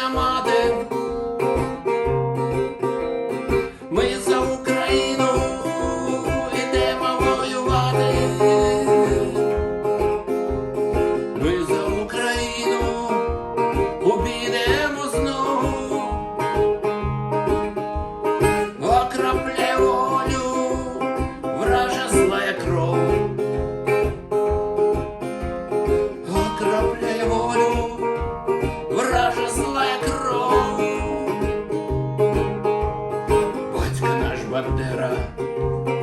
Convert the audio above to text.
Україна мати, ми за Україну ідемо воювати, ми за Україну обійдемо знову, окрапле волю, вража злая кров. bandeira.